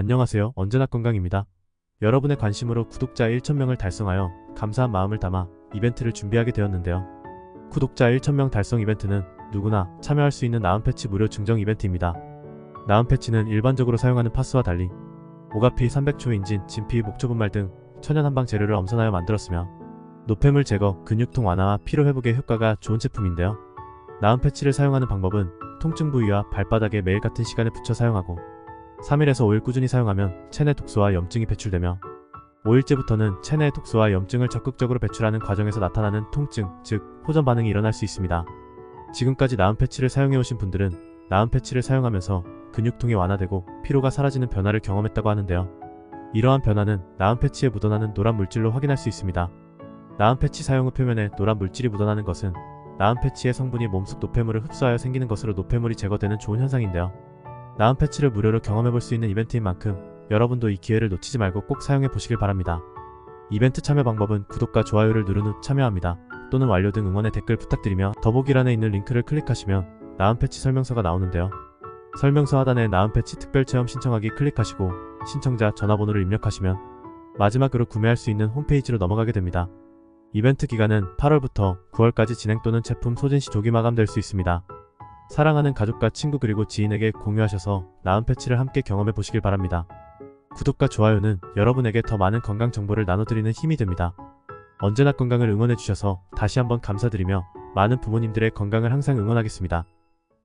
안녕하세요. 언제나 건강입니다. 여러분의 관심으로 구독자 1,000명을 달성하여 감사한 마음을 담아 이벤트를 준비하게 되었는데요. 구독자 1,000명 달성 이벤트는 누구나 참여할 수 있는 나은 패치 무료 증정 이벤트입니다. 나은 패치는 일반적으로 사용하는 파스와 달리 오가피 300초 인진, 진피, 목초분말 등 천연 한방 재료를 엄선하여 만들었으며 노폐물 제거, 근육통 완화와 피로 회복에 효과가 좋은 제품인데요. 나은 패치를 사용하는 방법은 통증 부위와 발바닥에 매일 같은 시간에 붙여 사용하고 3일에서 5일 꾸준히 사용하면 체내 독소와 염증이 배출되며 5일째부터는 체내 독소와 염증을 적극적으로 배출하는 과정에서 나타나는 통증, 즉 호전 반응이 일어날 수 있습니다. 지금까지 나은 패치를 사용해오신 분들은 나은 패치를 사용하면서 근육통이 완화되고 피로가 사라지는 변화를 경험했다고 하는데요. 이러한 변화는 나은 패치에 묻어나는 노란 물질로 확인할 수 있습니다. 나은 패치 사용 후 표면에 노란 물질이 묻어나는 것은 나은 패치의 성분이 몸속 노폐물을 흡수하여 생기는 것으로 노폐물이 제거되는 좋은 현상인데요. 나은 패치를 무료로 경험해볼 수 있는 이벤트인 만큼 여러분도 이 기회를 놓치지 말고 꼭 사용해 보시길 바랍니다. 이벤트 참여 방법은 구독과 좋아요를 누른 후 참여합니다. 또는 완료 등 응원의 댓글 부탁드리며 더보기란에 있는 링크를 클릭하시면 나은 패치 설명서가 나오는데요. 설명서 하단에 나은 패치 특별 체험 신청하기 클릭하시고 신청자 전화번호를 입력하시면 마지막으로 구매할 수 있는 홈페이지로 넘어가게 됩니다. 이벤트 기간은 8월부터 9월까지 진행 또는 제품 소진 시 조기 마감될 수 있습니다. 사랑하는 가족과 친구 그리고 지인에게 공유하셔서 나은 패치를 함께 경험해 보시길 바랍니다. 구독과 좋아요는 여러분에게 더 많은 건강 정보를 나눠드리는 힘이 됩니다. 언제나 건강을 응원해 주셔서 다시 한번 감사드리며 많은 부모님들의 건강을 항상 응원하겠습니다.